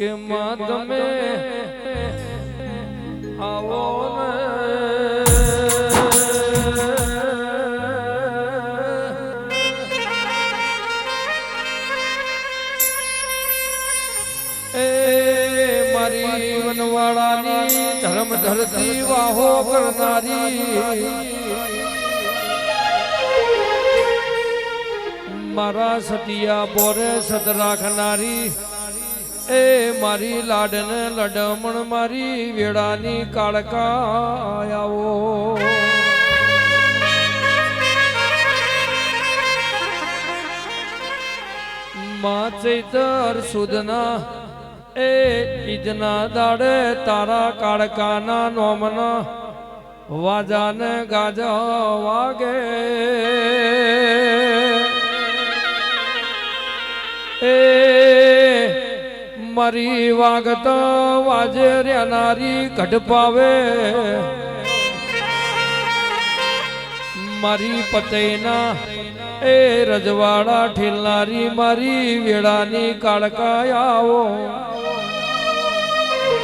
કે માં તમે આવો ને. મારી વનવાળાની ધર્મ ધરતી વાહો કરનારી. મારા સતિયા બોરે સત રાખનારી. એ મારી લાડન લડમણ મારી વેળાની કાળકા આવો. માં ચૈતર સુદના એ ઈદના દાડે તારા કાળકાના નોમના વાજાને ગાજા વાગે. એ મારી વાગત વાજે રેનારી પાવે મારી પતૈના એ રજવાડા ઠેલનારી મારી વેળાની કાળકા આવો.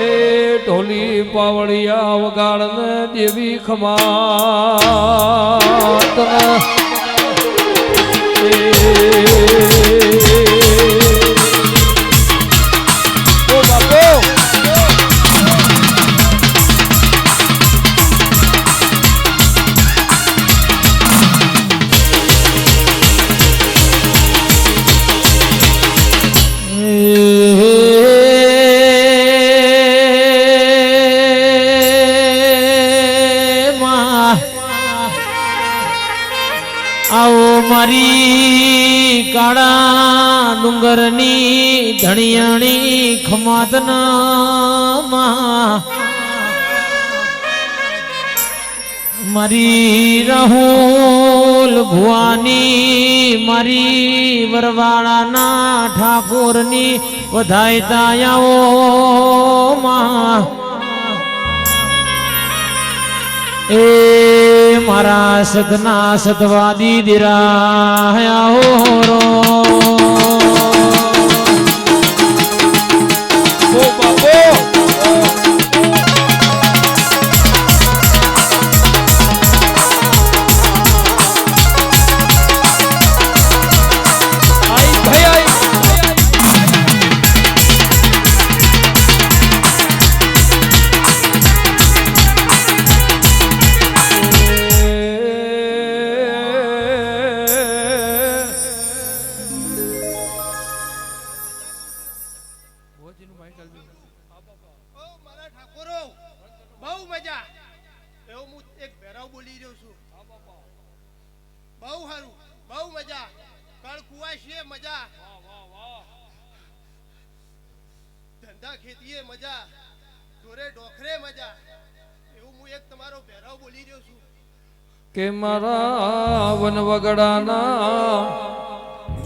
એ ઢોલી પાવળિયા વગાડને દેવી ખમાત ખમાતના માં મારી રાહુલ ભુવાની મારી વરવાળાના ઠાકોરની વધાય આવો માં એ મારા સદના સદવાદી દિરા હો રો. કુવાશીએ મજા. ધંધા ખેતીએ મજા. ઢોરે ડોખરે મજા. એવું હું એક તમારો ભેરાવ બોલી રહ્યો છું. કે મારા વન વગડાના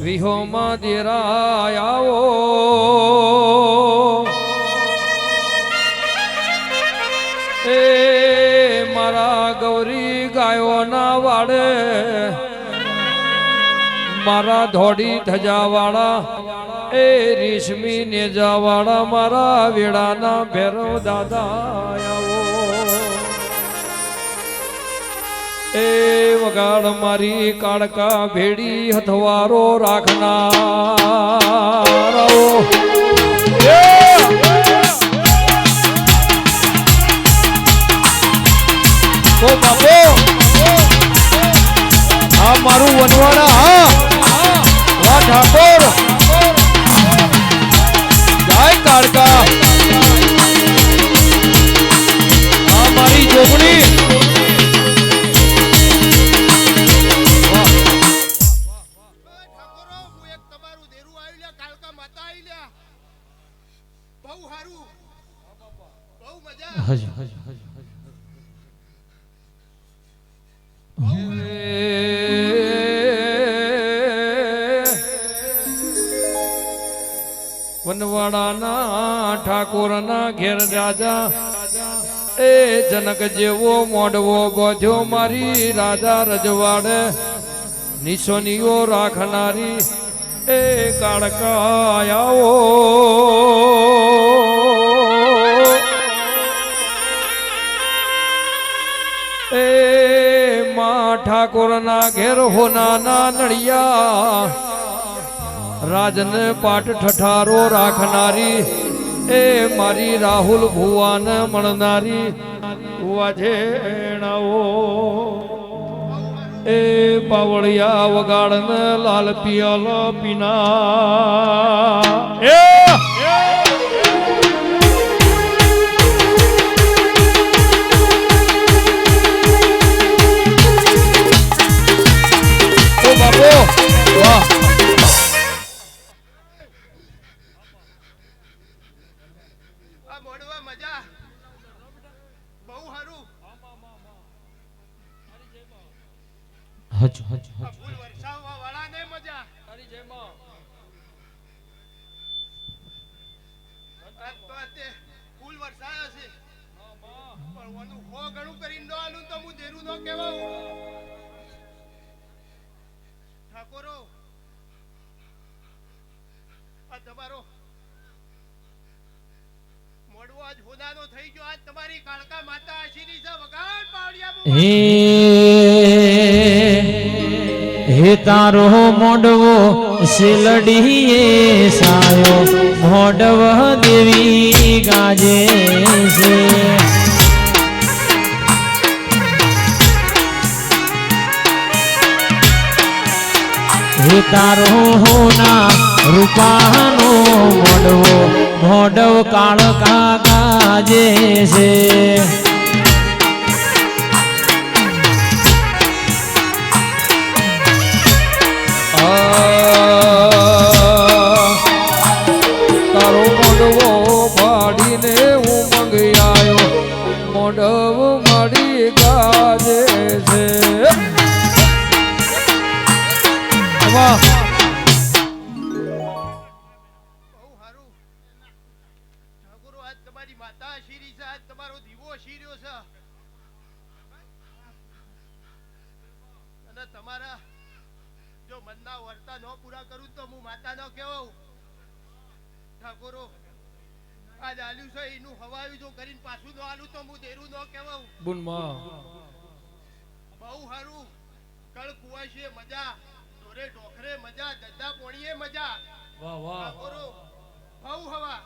વિહોમાં દેરાય મારા ધોડી ધજાવાળા, એ રેશમી નેજાવાળા, મારા વેળાના ભેરવ દાદા એ વગાડ મારી કાળકા ભેડી હથવારો રાખનાર મારું વનવાડા વનવાડાના ઠાકોરના ઘેર રાજા. એ જનક જેવો મોડવો બોધ્યો મારી રાજા રજવાડે. નિશોનીઓ રાખનારી એ કાળકાયાઓ. એ મા ઠાકોરના ઘેર હોના ના નળિયા. રાજને પાટ ઠઠારો રાખનારી, એ મારી રાહુલ ભુવાન મળનારી વાજેણાઓ એ પાવળિયા વગાડન લાલ પિયલ પીના એ હે હે તારો મોડવો શિલડીએ સાયો મોડવ દેવી ગાજે છે હે તારો હોના રૂપાનો મોડવો મોડવ કાકા જે છે. મોડવ મળી એનું જો કરીને પાછું ન આલું તો હું દેરું ન કહેવાઉં. બુનમાં. બહુ સારું કળ કુવાશીએ મજા ઢોરે ઢોખરે મજા દદ્દા પોણીએ મજા. વાહ વાહ. બહુ હવા.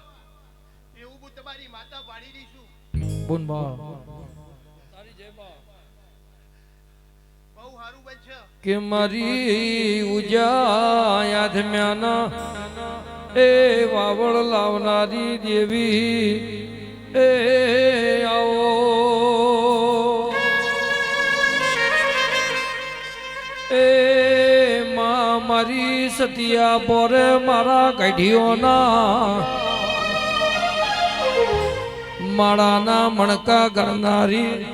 એવું હું તમારી માતા પાડી દઈશું બુનમાં. તારી જય કે મારી ઉજાયા ધમ્યાના એ વાવળ લાવનારી દેવી એ આવો એ માં, મારી સતિયા પોરે મારા કઢીઓના માળાના મણકા કરનારી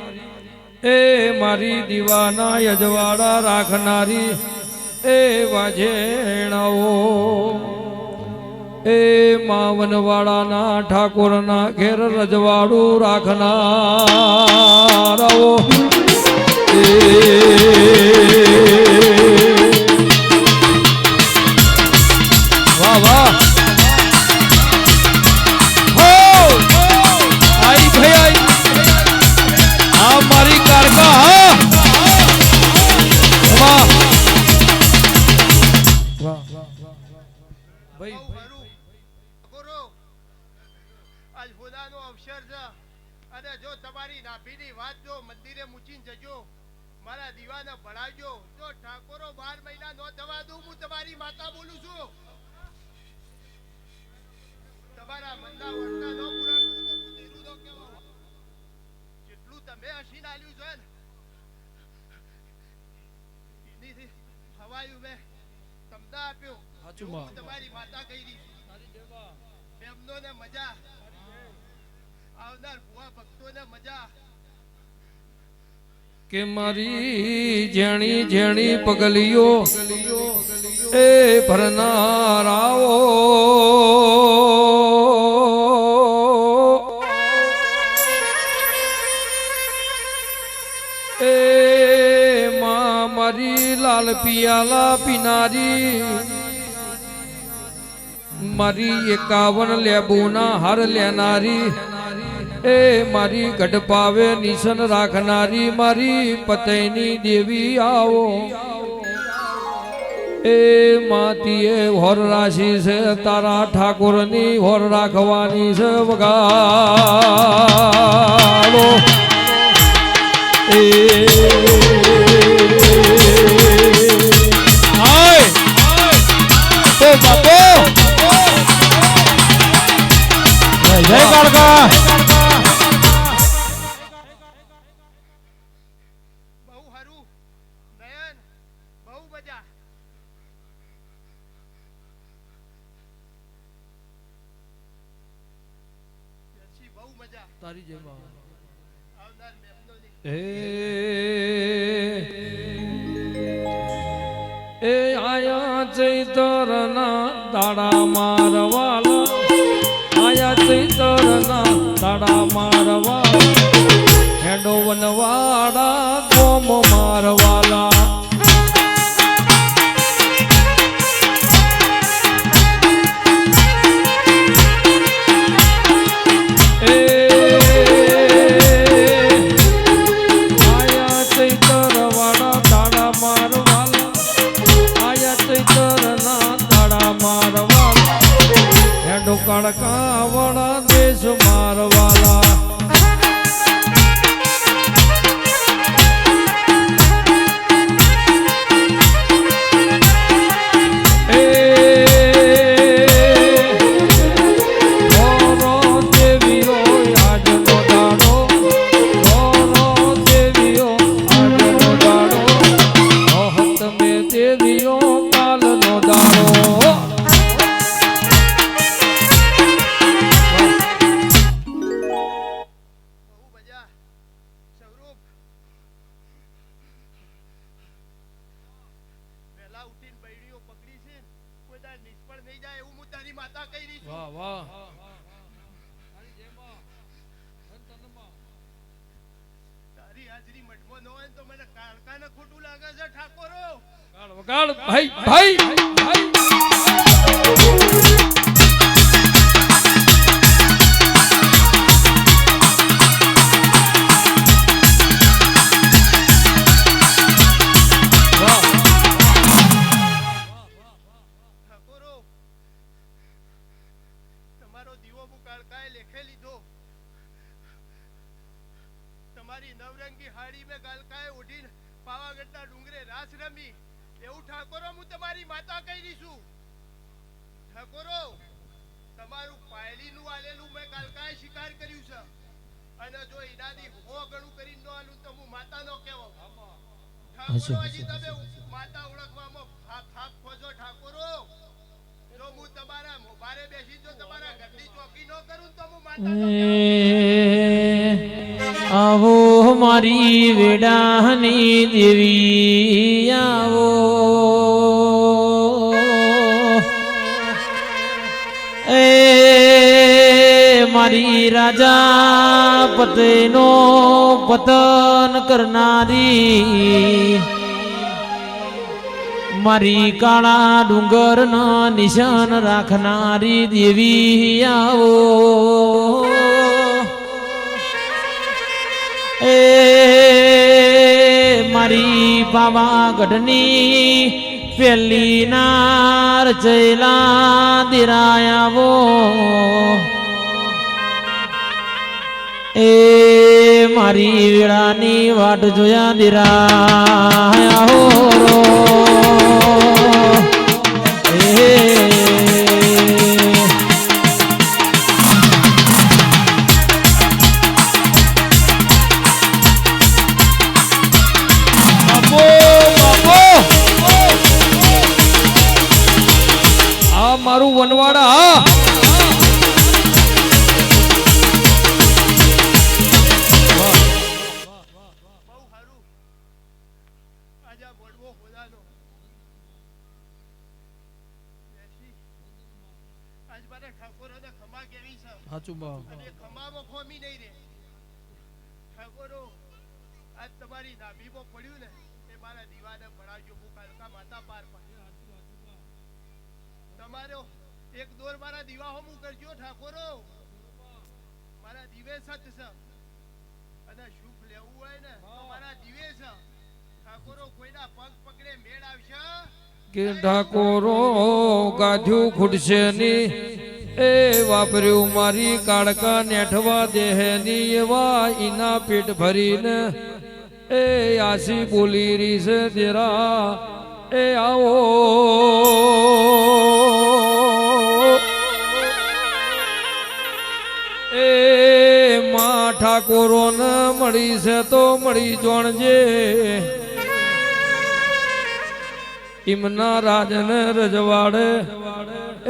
એ મારી દીવાના યજવાડા રાખનારી. એ વાજેણાઓ. એ માવનવાળાના ઠાકોરના ઘેર રજવાડું રાખનારાઓ. એ આપ્યું સાચું એવું માં. હું તમારી માતા કહી રહી છું એમનોને મજા. આવનાર ભુવા ભક્તોને મજા. કે મારી જેણી જેણી પગલીઓ એ ભરનારાઓ. એ મા મારી લાલ પિયાલા પીનારી મારી એકાવન લેબુના હર લેનારી. એ મારી ગઢપાવે નિશન રાખનારી મારી પતયની દેવી આવો. એ માતીએ હોર રાશી છે, તારા ઠાકોરની હોર રાખવાની છે વગાડો. એ તારી એ આયા ચૈતરના દાડા મારવાલા. આયા ચૈતરના તાળા મારવા હેડો વનવાડા. はい。હશે માતા ઓળખવામાં હાથ હાથ ખોજો ઠાકોરો. જો હું તમારા મોભારે બેસી જો તમારા ઘરની ચોકી ન કરું તો હું માતા આવો મારી વેડાની દેવી આવો રાજા પતેનો પતન કરનારી મારી કાળા ડુંગર નિશાન રાખનારી દેવી આવો. એ મારી પાવાગઢની પેલી ના રચેલા દિરાયાવો એ મારી વેળાની વાટ જોયા દીરા આહો મારા દીવા હોમું ઠાકોરો. મારા દીવે સત છે. અને સુખ લેવું હોય ને મારા દીવે છે. ઠાકોરો કોઈના પગ પકડે મેળ આવશે? કે ઠાકોરો ગાજુ ખૂટશે ની એ વાપર્યું મારી કાળકા નેઠવા દેહની એવા ઈના પેટ ભરીને એ આસી બોલી રીસે દેરા એ આવો. માં ઠાકોરો ને મળી છે તો મળી જોણજે. ઇમના રાજન રજવાડે.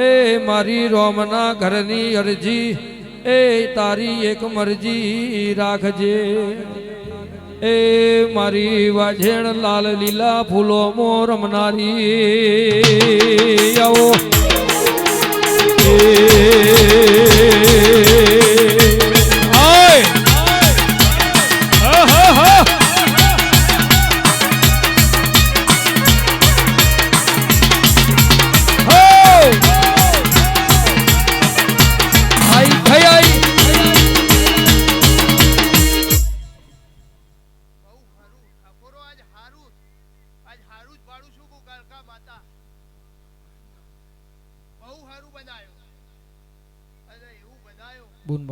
એ મારી રોમના ઘરની અરજી. એ તારી એક મરજી રાખજે. એ મારી વાજેણ લાલ લીલા ફૂલો મો રમનારી. આવો. એ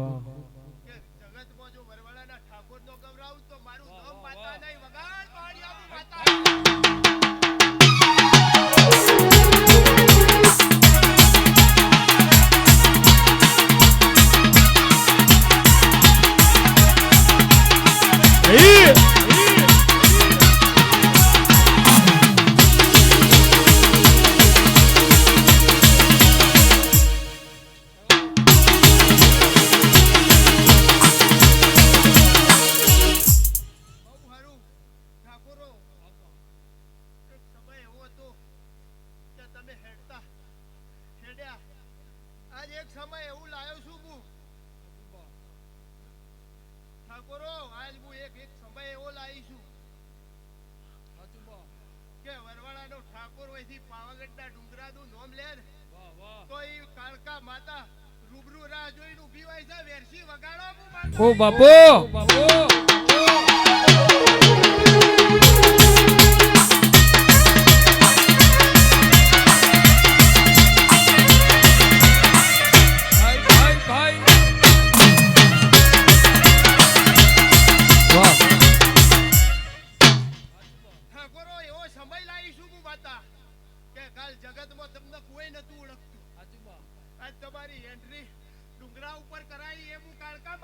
Allah. હોયથી પાવાગઢના ડુંગરાનું નામ લે તો એ કાળકા માતા રૂબરૂ રાહ જોઈને ઊભી હોય છે વેરસી વગાડો ઓ બાપુ!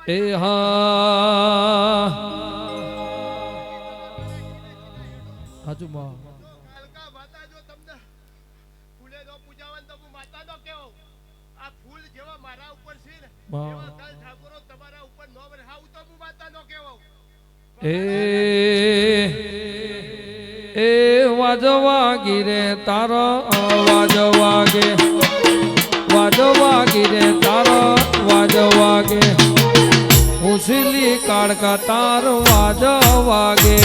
હું. હા નો કેવો એ એ વાજવા ગીરે તારો વાજવા ગે વાજવા ગીરે તારો વાજ વાગે ઉસલી કાળકા તાર વાજવા ગે એ મોડવ સાયો રે માડી મોડવ સાયો મોડવ કાળકા તારો છે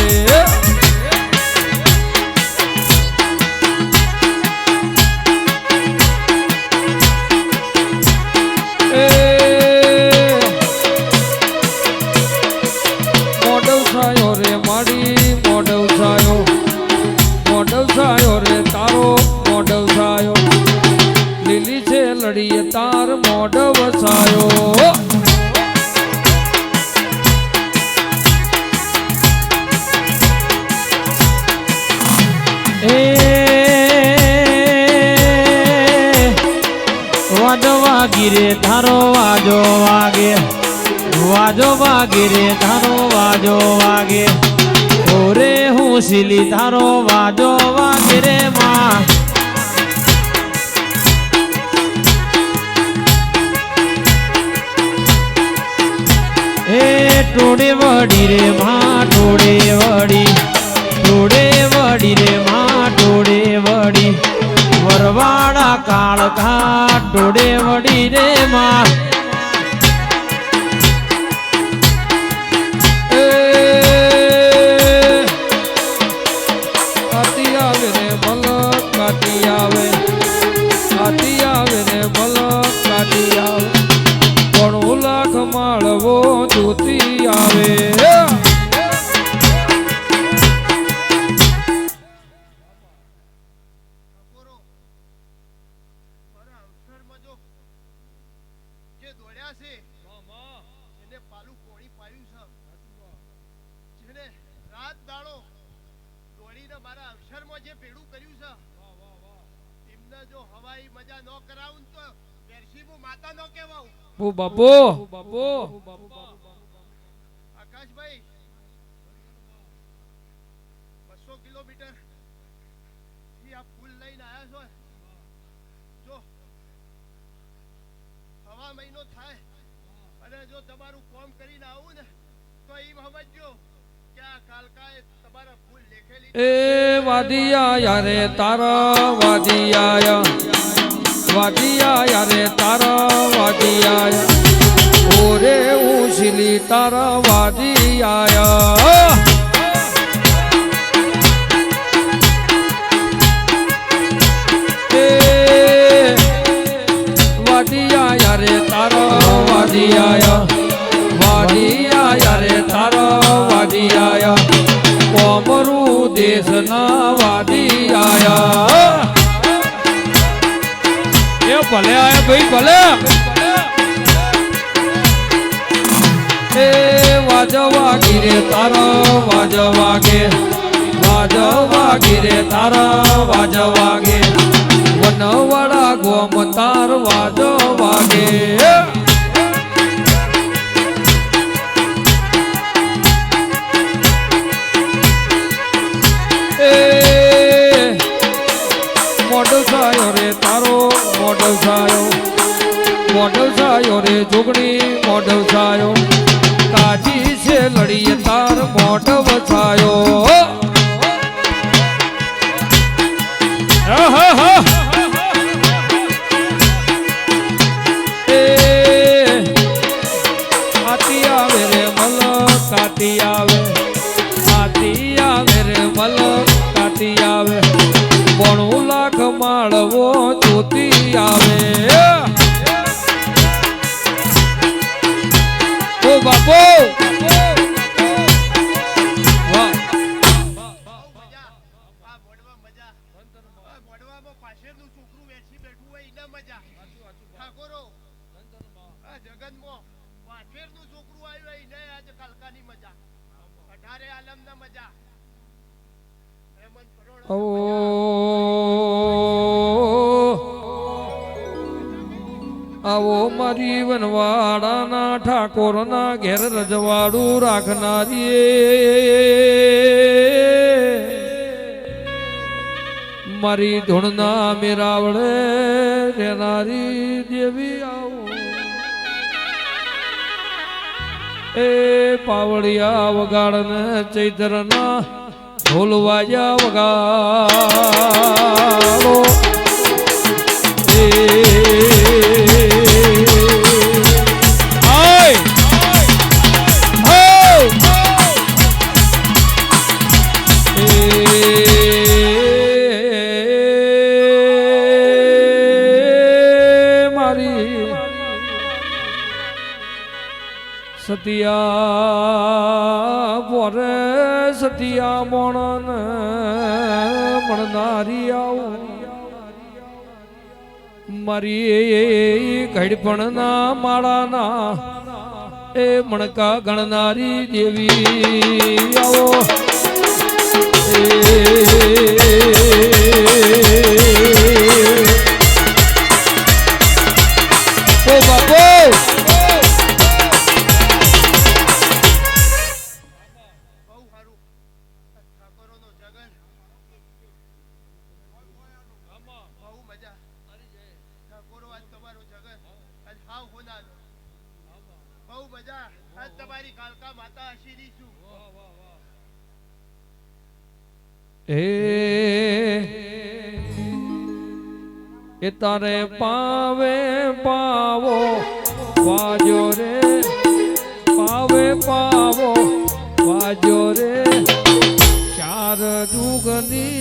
લડીએ તાર મોડવ સાયો વાગીરે ધારો વાજો વાગે, વાજો વાગીરે ધારો વાજો વાગે. ઓરે હું સિલી થારો વાજો વાગે રે માં. એ ટોડે વડી રે માં ટોડે વડી ટોડે વડી રે માં વરવાડા કાળ ઘાટ ટોડે વડી રે માં. ઓ બાપો. બાપો. આકાશભાઈ બસો કિલોમીટરથી આ ફૂલ લઈને આવ્યા છો? જો હવા મહિનો થાય અને જો તમારું કોમ કરીને આવું ને તો એમ સમજજો કે આ કાલકાએ તમારા ફૂલ લેખેલી એ વાદિયા યારે તારા વાદિયા વાદિયા રે તારા વાદિયા ઓરે ઉશલી તારા વાદિયા એ વાદિયા યારે તારા કોમરું દેશના વાદી ભલે આયા ભાઈ, ભલે. એ વાજવા ગીરે તારા વાજવા ગે વાજવા ગીરે તારા વાજવા વનવાડા ગોમ તાર વાજવા ગે રે જોગણી મોઢો છાયો કાજી છે લડીએ તાર મોઢ વસાયો. આવો મારી વનવાડાના ઠાકોરના ઘેર રજવાડું રાખનારી મારી ધૂણના મેરાવળે રહેનારી દેવી આવો. એ પાવડિયા વગાડને ચૈતરના ઢોલ વાજા વગાડો સતિયા સતિયા મોણન મળનારી આવું મારી ઘડપણના માળાના એ મણકા ગણનારી દેવી આવો એ બાપો હાવ હોનાનો બહુ મજા. આજ તમારી કાલકા માતા આશીરી છું. એ એ તારે પાવે પાવો, વાજો રે, પાવે પાવો, વાજો રે. ચાર જુગની